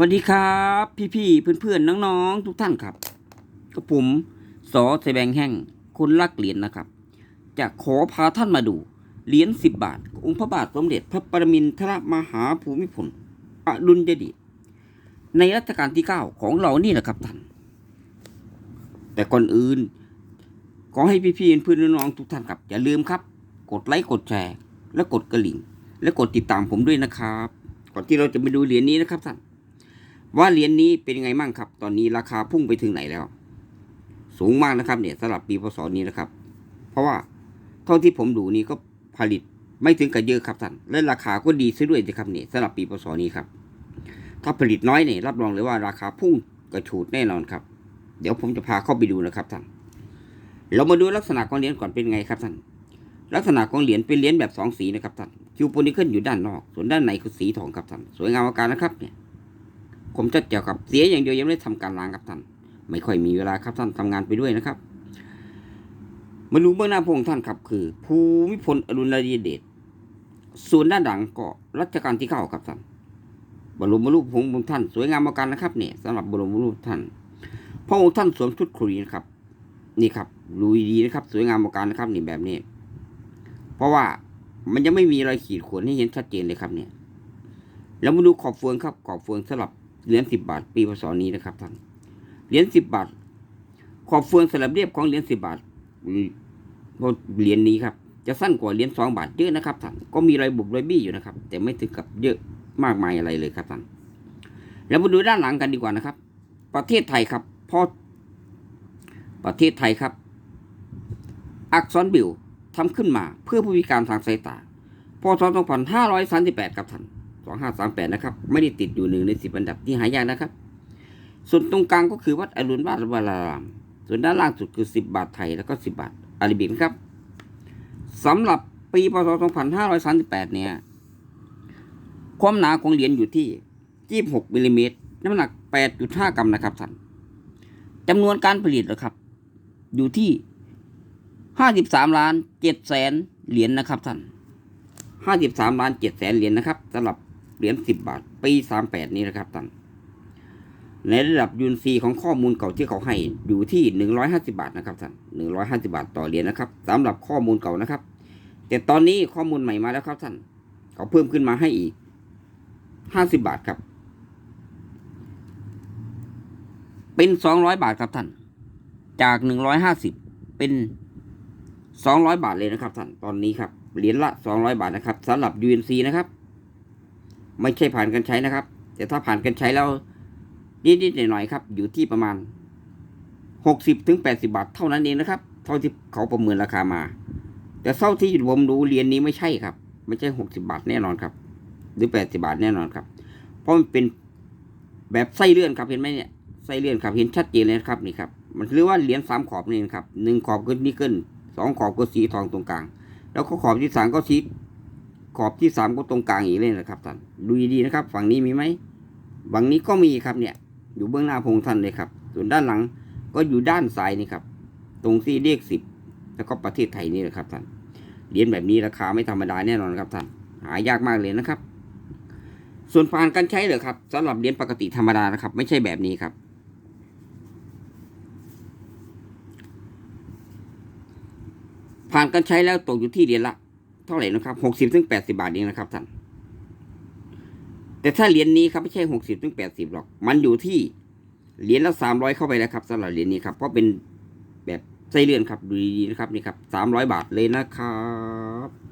สวัสดีครับ พี่ๆเพื่อนๆน้องๆทุกท่านครับกับผมสอแสดงแห่งคนรักเหรียญนะครับ จะขอพาท่านมาดูเหรียญสิบบาท องค์พระบาทสมเด็จพระปรมินทรมหาภูมิพลอดุลยเดชในรัชกาลที่เก้าของเรานี่แหละครับท่าน แต่ก่อนอื่น ขอให้พี่ๆเพื่อนๆน้องๆทุกท่านครับอย่าลืมครับ กดไลค์กดแชร์และกดกระลิ่งและกดติดตามผมด้วยนะครับ ก่อนที่เราจะไปดูเหรียญนี้นะครับท่าน ว่าเหรียญนี้เป็นยังไงมั่งครับ ตอนนี้ราคาพุ่งไปถึงไหนแล้ว สูงมากนะครับ เนี่ยสำหรับปีพศนี้นะครับ เพราะว่าเท่าที่ผมดูนี่ก็ผลิตไม่ถึงกับเยอะครับท่านและราคาก็ดีซะด้วยนะครับเนี่ยสำหรับปีพศนี้ครับ ถ้าผลิตน้อยเนี่ยรับรองเลยว่าราคาพุ่งกระฉูดแน่นอนครับ เดี๋ยวผมจะพาเข้าไปดูนะครับท่านเรามาดูลักษณะของเหรียญก่อนเป็นไงครับท่านลักษณะของเหรียญเป็นเหรียญแบบสองสีนะครับท่านคิวโปนิเคิลอยู่ด้านนอก ส่วนด้านในคือสีทองครับท่านสวยงามอาการนะครับเนี่ย ผมจะเกี่ยวกับเสียอย่างเดียวยังไม่ได้ทำการล้างครับท่าน ไม่ค่อยมีเวลาครับท่านทำงานไปด้วยนะครับ มาดูเบื้องหน้าพงค์ท่านครับ คือ ภูมิพลอดุลยเดชส่วนด้านหลังก็รัชกาลที่เก้าครับท่านบรมรูปของพระองค์ท่านสวยงามอาการนะครับเนี่ยสำหรับบรมรูปท่านพระองค์ท่านสวมชุดคุรีนะครับ นี่ครับลุยดีนะครับ สวยงามอาการนะครับนี่แบบนี้ เพราะว่ามันยังไม่มีรอยขีดข่วนให้เห็นชัดเจนเลยครับเนี่ย แล้วมาดูขอบเฟืองครับ ขอบเฟืองสำหรับ เหรียญสิบบาท ปีพศนี้นะครับท่านเหรียญสิบบาท ขอบเฟืองสลับเรียบของเหรียญสิบบาทเหรียญนี้ครับ จะสั้นกว่าเหรียญสองบาทเยอะนะครับท่านก็มีรอยบุบรอยบี้อยู่นะครับ แต่ไม่ถึงกับเยอะมากมายอะไรเลยครับท่านแล้วมาดูด้านหลังกันดีกว่านะครับ ประเทศไทยครับพอประเทศไทยครับ อักษรบิลทำขึ้นมาเพื่อผู้พิการทางสายตาพศ2538ครับท่าน 2538 นะครับ ไม่ได้ติดอยู่หนึ่งในสิบอันดับที่หายากนะครับ ส่วนตรงกลางก็คือวัดอรุณวาดวาราราม ส่วนด้านล่างสุดคือ 10 บาทไทยแล้วก็ 10 บาทอาราบิกนะครับสำหรับปีพศ2538 เนี่ย ความหนาของเหรียญอยู่ที่ 26มิลลิเมตรน้ำหนัก 8.5 กรัมนะครับท่านจำนวนการผลิตนะครับ อยู่ที่ 53ล้าน7แสนเหรียญนะครับท่าน53ล้าน7แสนเหรียญนะครับสำหรับ เหรียญ10บาท ปี38นี้นะครับท่านในระดับยูนซีของข้อมูลเก่าที่เขาให้อยู่ที่150บาทนะครับท่าน150บาทต่อเหรียญนะครับสำหรับข้อมูลเก่านะครับ แต่ตอนนี้ข้อมูลใหม่มาแล้วครับท่านเขาเพิ่มขึ้นมาให้อีก50บาทครับ เป็น200บาทครับท่านจาก150เป็น200บาทเลยนะครับท่านตอนนี้ครับเหรียญละ200บาทนะครับสำหรับ UNC นะครับ ไม่ใช่ผ่านการใช้นะครับ แต่ถ้าผ่านการใช้แล้วนิดๆหน่อยๆครับ อยู่ที่ประมาณ 60ถึง80 บาทเท่านั้นเองนะครับ เท่าที่เขาประเมินราคามา แต่เท่าที่ผมดูเหรียญนี้ไม่ใช่ครับ ไม่ใช่ 60 บาทแน่นอนครับ หรือ 80 บาทแน่นอนครับ เพราะมันเป็นแบบไส้เลื่อนครับเห็นไหมเนี่ยไส้เลื่อนครับเห็นชัดเจนเลยนะครับนี่ครับมันเรียกว่าเหรียญสามขอบนี่ครับหนึ่งขอบก็นิกเกิลสองขอบก็สีทองตรงกลาง แล้วก็ขอบที่สามก็สี ขอบที่สามก็ตรงกลางอีกเลยนะครับท่านดูดีๆนะครับ ฝั่งนี้มีไหมฝั่งนี้ก็มีครับเนี่ย อยู่เบื้องหน้าพงท่านเลยครับ ส่วนด้านหลังก็อยู่ด้านซ้ายนี่ครับ ตรงที่เลขสิบแล้วก็ประเทศไทยนี่แหละครับท่านเหรียญแบบนี้ราคาไม่ธรรมดาแน่นอนครับท่านหายากมากเลยนะครับ ส่วนผ่านการใช้เหรอครับสำหรับเหรียญปกติธรรมดานะครับ ไม่ใช่แบบนี้ครับผ่านการใช้แล้วตกอยู่ที่เหรียญละ เท่าไหร่นะครับหกสิบถึงแปดสิบาทเองนะครับท่านแต่ถ้าเหรียญนี้ครับไม่ใช่หกสิบถึงแปดสิบหรอก มันอยู่ที่เหรียญละสามร้อยเข้าไปแล้วครับสำหรับเหรียญนี้ครับเพราะเป็นแบบไส้เลื่อนครับดูดีๆนะครับนี่ครับสามร้อยบาทเลยนะครับ